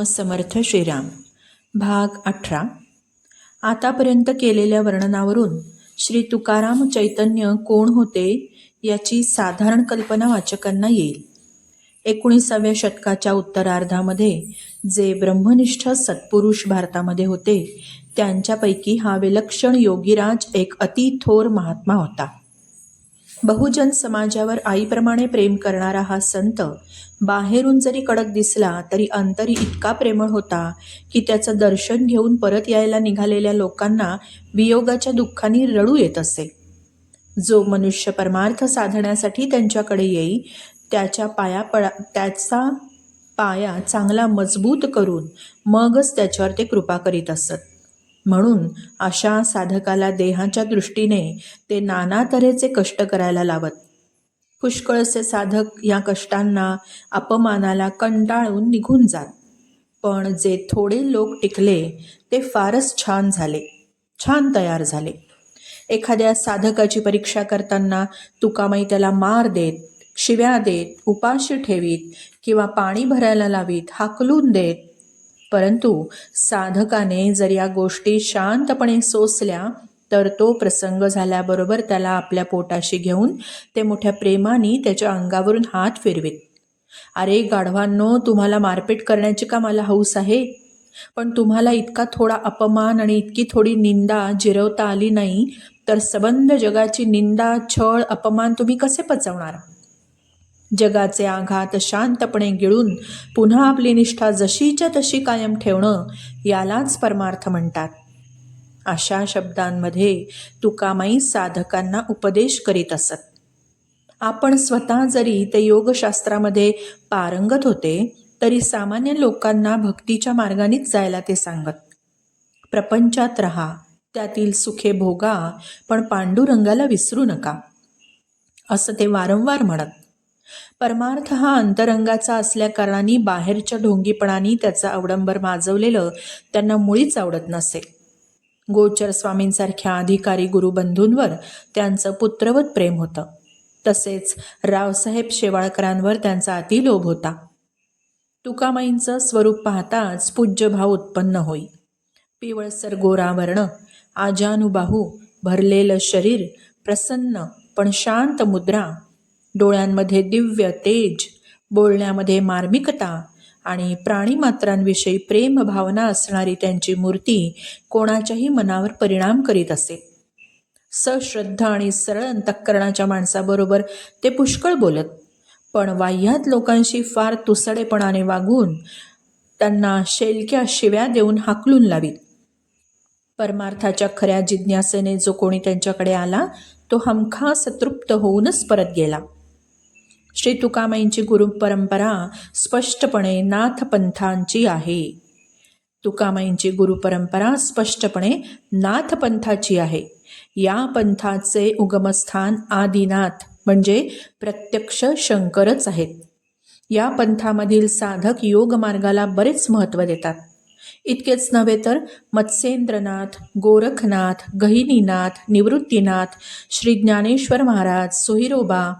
समर्थ श्रीराम. भाग अठरा. आतापर्यंत केलेल्या वर्णनावरून श्री तुकाराम चैतन्य कोण होते याची साधारण कल्पना वाचकांना येईल. एकोणीसाव्या शतकाच्या उत्तरार्धामध्ये जे ब्रह्मनिष्ठ सत्पुरुष भारतामध्ये होते त्यांच्यापैकी हा विलक्षण योगीराज एक अति थोर महात्मा होता. बहुजन समाजावर आईप्रमाणे प्रेम करणारा हा संत बाहेरून जरी कडक दिसला तरी अंतरी इतका प्रेमळ होता की त्याचं दर्शन घेऊन परत यायला निघालेल्या लोकांना वियोगाच्या दुःखाने रडू येत असे. जो मनुष्य परमार्थ साधण्यासाठी त्यांच्याकडे येई त्याच्या पाया पडा त्याचा पाया चांगला मजबूत करून मगच त्याच्यावर ते कृपा करीत असत. म्हणून अशा साधकाला देहाच्या दृष्टीने ते नाना तऱ्हेचे कष्ट करायला लावत. पुष्कळसे साधक या कष्टांना अपमानाला कंटाळून निघून जात. पण जे थोडे लोक टिकले ते फारच छान झाले. छान तयार झाले. एखाद्या साधकाची परीक्षा करताना तुकामाई त्याला मार देत शिव्या देत उपाशी ठेवीत किंवा पाणी भरायला लावीत हाकलून देत परंतु साधकाने जर या गोष्टी शांतपणे सोसल्या तर तो प्रसंग झाल्याबरोबर त्याला आपल्या पोटाशी घेऊन ते मोठ्या प्रेमाने त्याच्या अंगावरून हात फिरवीत. अरे गाढवांनो तुम्हाला मारपीट करण्याची का मला हौस आहे? पण तुम्हाला इतका थोडा अपमान आणि इतकी थोडी निंदा जिरवता आली नाही तर सबंध जगाची निंदा छळ अपमान तुम्ही कसे पचवणार? जगाचे आघात शांतपणे गिळून पुन्हा आपली निष्ठा जशीच्या तशी कायम ठेवणं यालाच परमार्थ म्हणतात. अशा शब्दांमध्ये तुकामाई साधकांना उपदेश करीत असत. आपण स्वतः जरी ते योगशास्त्रामध्ये पारंगत होते तरी सामान्य लोकांना भक्तीच्या मार्गानेच जायला ते सांगत. प्रपंचात राहा त्यातील सुखे भोगा पण पांडुरंगाला विसरू नका. असं ते वारंवार म्हणत. परमार्थ हा अंतरंगाचा असल्याकारणाने बाहेरच्या ढोंगीपणाने त्याचं अवडंबर माजवलेलं त्यांना मुळीच आवडत नसे. गोचर स्वामींसारख्या अधिकारी गुरुबंधूंवर त्यांचं पुत्रवत प्रेम होतं. तसेच रावसाहेब शेवाळकरांवर त्यांचा अतिलोभ होता. तुकामाईंचं स्वरूप पाहताच पूज्य भाव उत्पन्न होई. पिवळसर गोरा वर्ण आजानुबाहू भरलेलं शरीर प्रसन्न पण शांत मुद्रा डोळ्यांमध्ये दिव्य तेज बोलण्यामध्ये मार्मिकता आणि प्राणीमात्रांविषयी प्रेम भावना असणारी त्यांची मूर्ती कोणाच्याही मनावर परिणाम करीत असे. सश्रद्धा आणि सरळ अंतःकरणाच्या माणसाबरोबर ते पुष्कळ बोलत पण वाह्यात लोकांशी फार तुसडेपणाने वागून त्यांना शेलक्या शिव्या देऊन हाकलून लावीत. परमार्थाच्या खऱ्या जिज्ञासेने जो कोणी त्यांच्याकडे आला तो हमखास तृप्त होऊनच परत गेला. श्री तुकामाईंची गुरुपरंपरा स्पष्टपणे नाथपंथांची आहे. तुकामाईंची गुरुपरंपरा स्पष्टपणे नाथपंथाची आहे. या पंथाचे उगमस्थान आदिनाथ म्हणजे प्रत्यक्ष शंकरच आहेत. या पंथामधील साधक योग मार्गाला बरेच महत्त्व देतात. इतकेच नव्हे तर मत्स्येंद्रनाथ गोरखनाथ गहिनीनाथ निवृत्तीनाथ श्री ज्ञानेश्वर महाराज सोहिरोबा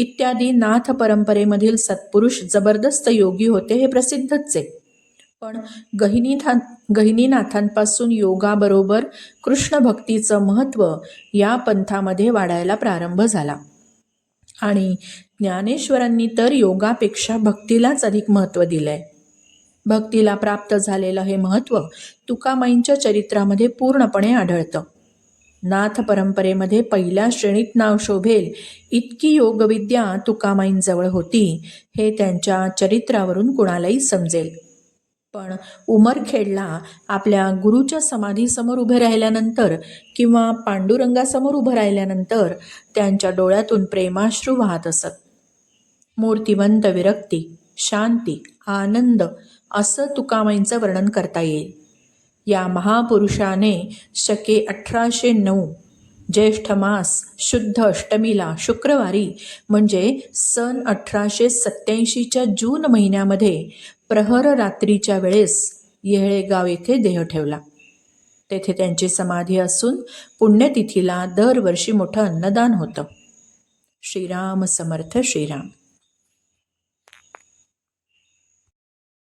इत्यादी नाथ परंपरेमधील सत्पुरुष जबरदस्त योगी होते हे प्रसिद्धच. आहे पण गहिनीथा गहिनीनाथांपासून योगाबरोबर कृष्ण भक्तीचं महत्त्व या पंथामध्ये वाढायला प्रारंभ झाला. आणि ज्ञानेश्वरांनी तर योगापेक्षा भक्तीलाच अधिक महत्त्व दिलं आहे भक्तीला प्राप्त झालेलं हे महत्त्व तुकामाईंच्या चरित्रामध्ये पूर्णपणे आढळतं. नाथ परंपरेमध्ये पहिल्या श्रेणीत नाव शोभेल इतकी योगविद्या तुकामाईंजवळ होती हे त्यांच्या चरित्रावरून कुणालाही समजेल. पण उमरखेडला आपल्या गुरुच्या समाधीसमोर उभे राहिल्यानंतर किंवा पांडुरंगासमोर उभं राहिल्यानंतर त्यांच्या डोळ्यातून प्रेमाश्रू वाहत असत. मूर्तिवंत विरक्ती शांती आनंद असं तुकामाईंचं वर्णन करता येईल. या महापुरुषाने शके अठराशे नऊ ज्येष्ठ मास शुद्ध अष्टमीला शुक्रवारी म्हणजे सन अठराशे सत्याऐंशीच्या जून महिन्यामध्ये प्रहर रात्रीच्या वेळेस येहळेगाव येथे देह ठेवला. तेथे त्यांची समाधी असून पुण्यतिथीला दरवर्षी मोठं अन्नदान होतं. श्रीराम समर्थ श्रीराम.